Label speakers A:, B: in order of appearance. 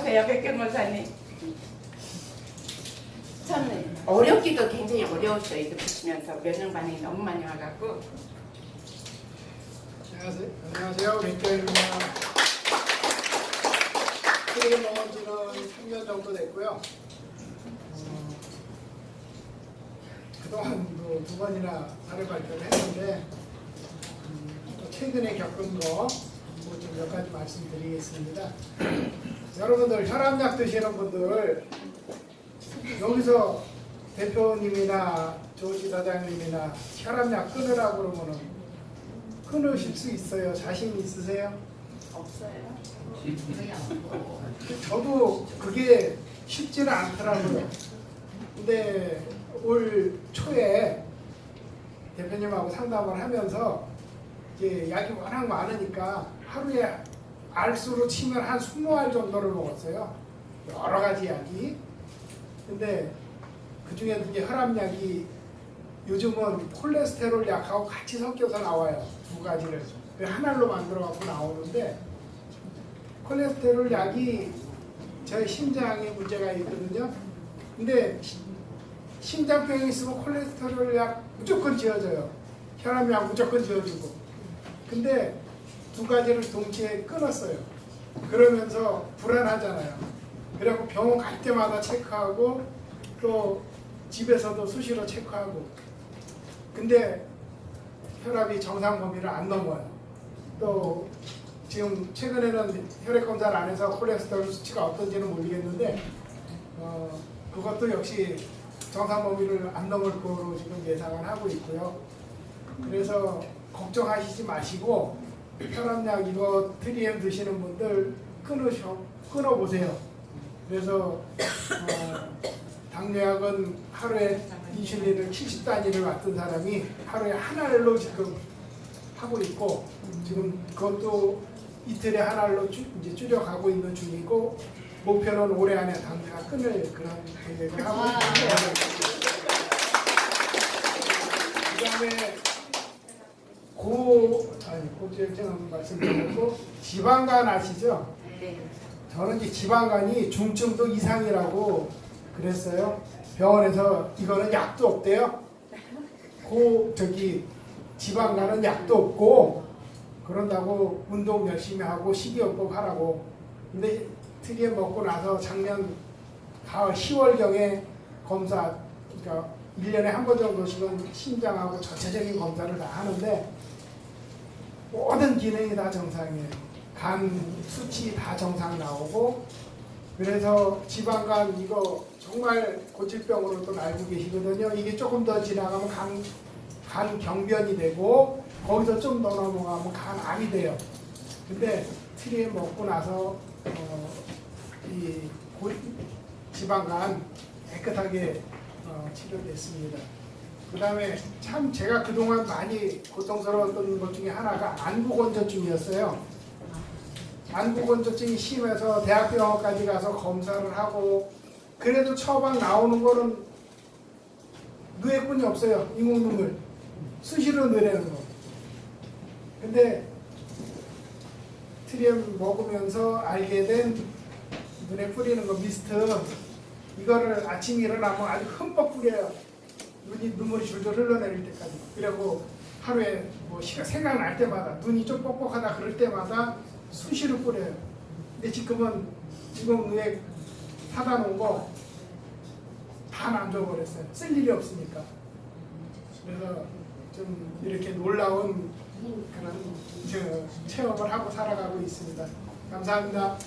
A: 안녕하세요, 백경목사님.
B: 참 어렵기도 굉장히 어려웠어요. 이거 보시면서 면역 반응이 너무 많이 와갖고
C: 안녕하세요. 안녕하세요. 백교입니다. 크게 먹은 지는 3년 정도 됐고요. 어, 그동안도 두 번이나 사례 발표를 했는데 음, 또 최근에 겪은 거 뭐좀몇 가지 말씀드리겠습니다. 여러분들 혈압약 드시는 분들 여기서 대표님이나 조지사장님이나 혈압약 끊으라고 그러면은 끊으실 수 있어요? 자신 있으세요?
B: 없어요.
C: 저도 그게 쉽지는 않더라고요. 근데 올 초에 대표님하고 상담을 하면서 이제 약이 워낙 많으니까 하루에 알수로 치면 한 20알 정도를 먹었어요. 여러 가지 약이. 근데 그 중에 이제 혈압약이 요즘은 콜레스테롤 약하고 같이 섞여서 나와요. 두 가지를. 그 하나로 만들어 갖고 나오는데 콜레스테롤 약이 저희 심장에 문제가 있거든요. 근데 시- 심장병이 있으면 콜레스테롤 약 무조건 지어져요. 혈압약 무조건 지어주고. 근데 두 가지를 동시에 끊었어요. 그러면서 불안하잖아요. 그래갖고 병원 갈 때마다 체크하고 또 집에서도 수시로 체크하고. 근데 혈압이 정상 범위를 안 넘어요. 또 지금 최근에는 혈액 검사를 안 해서 콜레스테롤 수치가 어떤지는 모르겠는데 어, 그것도 역시 정상 범위를 안 넘을 거로 지금 예상을 하고 있고요. 그래서 걱정하시지 마시고 혈압약 이거 트리엠 드시는 분들 끊으셔 끊어 보세요. 그래서 어, 당뇨약은 하루에 인슐린을 70단위를 맞던 사람이 하루에 한 알로 지금 하고 있고 지금 그것도 이틀에 한 알로 주- 이제 줄여가고 있는 중이고 목표는 올해 안에 당뇨가 끊을 그런 계획을 하고 있습니다. 그다음에 고 아니 고지혈증 말씀드렸고 지방간 아시죠?
B: 네.
C: 저는 이제 지방간이 중증도 이상이라고 그랬어요. 병원에서 이거는 약도 없대요. 고 저기 지방간은 약도 없고 그런다고 운동 열심히 하고 식이요법 하라고. 근데 특이에 먹고 나서 작년 가을 10월경에 검사 그러니까 1년에 한 번 정도씩은 심장하고 전체적인 검사를 다 하는데 모든 기능이 다 정상이에요. 간 수치 다 정상 나오고 그래서 지방간 이거 정말 고질병으로 또 알고 계시거든요. 이게 조금 더 지나가면 간, 간 경변이 되고 거기서 좀 더 넘어가면 간암이 돼요. 근데 트리에 먹고 나서 어, 이 고- 지방간 깨끗하게 어, 치료됐습니다. 그 다음에 참 제가 그동안 많이 고통스러웠던 것 중에 하나가 안구건조증이었어요. 안구건조증이 심해서 대학병원까지 가서 검사를 하고 그래도 처방 나오는 거는 누에뿐이 없어요. 인공눈물. 수시로 누래는 거. 근데 트리엠 먹으면서 알게 된 눈에 뿌리는 거 미스트 이거를 아침 일어나면 아주 흠뻑 뿌려요. 눈이 눈물이 줄줄 흘러내릴 때까지. 그리고 하루에 뭐 시간 생각날 때마다 눈이 좀 뻑뻑하다 그럴 때마다 수시로 뿌려요. 근데 지금은 지금 눈에 사다 놓은 거 다 남겨버렸어요. 쓸 일이 없으니까. 그래서 좀 이렇게 놀라운 그런 저 체험을 하고 살아가고 있습니다. 감사합니다.